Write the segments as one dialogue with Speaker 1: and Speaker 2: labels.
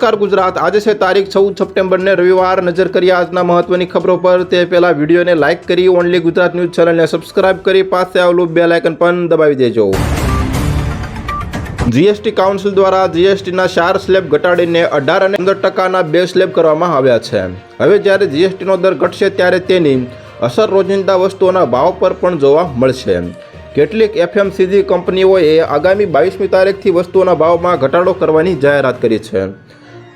Speaker 1: નમસ્કાર ગુજરાત. આજે છે તારીખ ચૌદ સપ્ટેમ્બરને રવિવાર. નજર કરીએ આજના મહત્વની ખબરો પર. તે પહેલા વિડીયોને લાઇક કરી ઓનલી ગુજરાત ન્યૂઝ ચેનલને સબસ્ક્રાઇબ કરી પાસે આવેલું બે આઇકન પણ દબાવી દેજો. જીએસટી કાઉન્સિલ દ્વારા જીએસટીના ચાર સ્લેબ ઘટાડીને અઢાર અને પંદર ટકાના બે સ્લેબ કરવામાં આવ્યા છે. હવે જ્યારે જીએસટીનો દર ઘટશે ત્યારે તેની અસર રોજિંદા વસ્તુઓના ભાવ પર પણ જોવા મળશે. કેટલીક એફએમસીજી કંપનીઓએ આગામી બાવીસમી તારીખથી વસ્તુઓના ભાવમાં ઘટાડો કરવાની જાહેરાત કરી છે.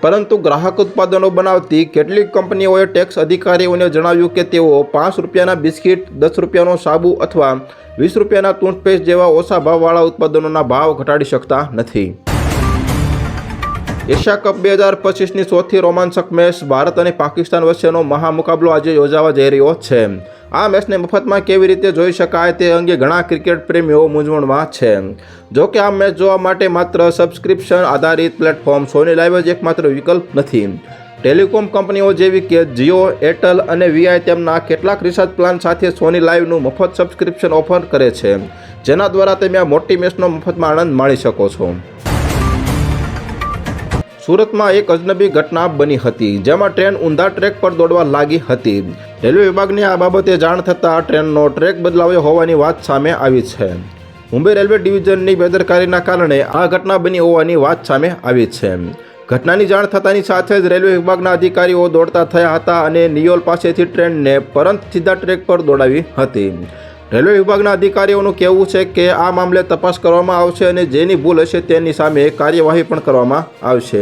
Speaker 1: પરંતુ ગ્રાહક ઉત્પાદનો બનાવતી કેટલીક કંપનીઓએ ટેક્સ અધિકારીઓને જણાવ્યું કે તેઓ પાંચ રૂપિયાના બિસ્કિટ, દસ રૂપિયાનો સાબુ અથવા વીસ રૂપિયાના ટૂથપેસ્ટ જેવા ઓછા ભાવવાળા ઉત્પાદનોના ભાવ ઘટાડી શકતા નથી. એશિયા કપ બે હજાર પચીસની સૌથી રોમાંચક મેચ ભારત અને પાકિસ્તાન વચ્ચેનો મહામુકાબલો આજે યોજાવા જઈ રહ્યો છે. આ મેચને મફતમાં કેવી રીતે જોઈ શકાય તે અંગે ઘણા ક્રિકેટ પ્રેમીઓ મૂંઝવણમાં છે. જો કે આ મેચ જોવા માટે માત્ર સબસ્ક્રિપ્શન આધારિત પ્લેટફોર્મ સોની લાઈવ જ એકમાત્ર વિકલ્પ નથી. ટેલિકોમ કંપનીઓ જેવી કે જીઓ, એરટેલ અને વીઆઈ તેમના કેટલાક રિસર્ચ પ્લાન સાથે સોની લાઈવનું મફત સબસ્ક્રિપ્શન ઓફર કરે છે. જેના દ્વારા તમે આ મોટી મેચનો મફતમાં આનંદ માણી શકો છો. સુરતમાં એક અજનબી ઘટના બની હતી, જેમાં ટ્રેન ઊંધા ટ્રેક પર દોડવા લાગી હતી. રેલવે વિભાગને આ બાબતે જાણ થતાં ટ્રેનનો ટ્રેક બદલાવ્યો હોવાની વાત સામે આવી છે. મુંબઈ રેલવે ડિવિઝનની બેદરકારીના કારણે આ ઘટના બની હોવાની વાત સામે આવી છે. ઘટનાની જાણ થતાની સાથે જ રેલવે વિભાગના અધિકારીઓ દોડતા થયા હતા અને નિયોલ પાસેથી ટ્રેનને પરત સીધા ટ્રેક પર દોડાવી હતી. રેલવે વિભાગના અધિકારીઓનું કહેવું છે કે આ મામલે તપાસ કરવામાં આવશે અને જેની ભૂલ હશે તેની સામે કાર્યવાહી પણ કરવામાં આવશે.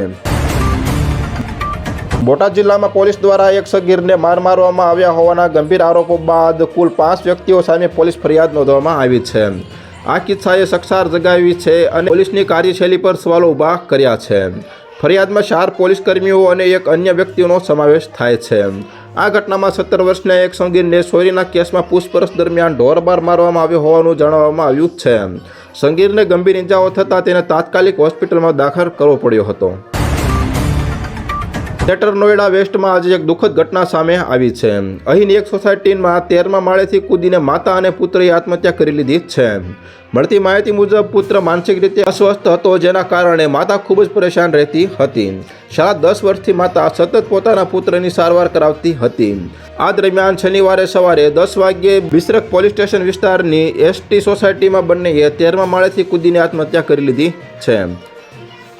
Speaker 1: બોટાદ જિલ્લામાં પોલીસ દ્વારા એક સગીરને માર મારવામાં આવ્યા હોવાના ગંભીર આરોપો બાદ કુલ પાંચ વ્યક્તિઓ સામે પોલીસ ફરિયાદ નોંધવામાં આવી છે. આ કિસ્સાએ સક્ષાર જગાવી છે અને પોલીસની કાર્યશૈલી પર સવાલો ઊભા કર્યા છે. ફરિયાદમાં ચાર પોલીસ કર્મીઓ અને એક અન્ય વ્યક્તિનો સમાવેશ થાય છે. આ ઘટનામાં સત્તર વર્ષના એક સંગીરને ચોરીના કેસમાં પૂછપરછ દરમિયાન ઢોરબાર મારવામાં આવ્યો હોવાનું જાણવામાં આવ્યું છે. સંગીરને ગંભીર ઇજાઓ થતાં તેને તાત્કાલિક હોસ્પિટલમાં દાખલ કરવો પડ્યો હતો. ગ્રેટર નોઈડા વેસ્ટમાં આજે એક દુઃખદ ઘટના સામે આવી છે. અહીંની એક સોસાયટીમાં તેરમા માળેથી કૂદીને માતા અને પુત્રએ આત્મહત્યા કરી લીધી છે. મળતી માહિતી મુજબ, પુત્ર માનસિક રીતે અસ્વસ્થ હતો, જેના કારણે માતા ખૂબ જ પરેશાન રહેતી હતી. સાડા દસ વર્ષથી માતા સતત પોતાના પુત્રની સારવાર કરાવતી હતી. આ દરમિયાન શનિવારે સવારે દસ વાગ્યે બિસરક પોલીસ સ્ટેશન વિસ્તારની એસટી સોસાયટીમાં બંનેએ તેરમા માળેથી કૂદીને આત્મહત્યા કરી લીધી છે.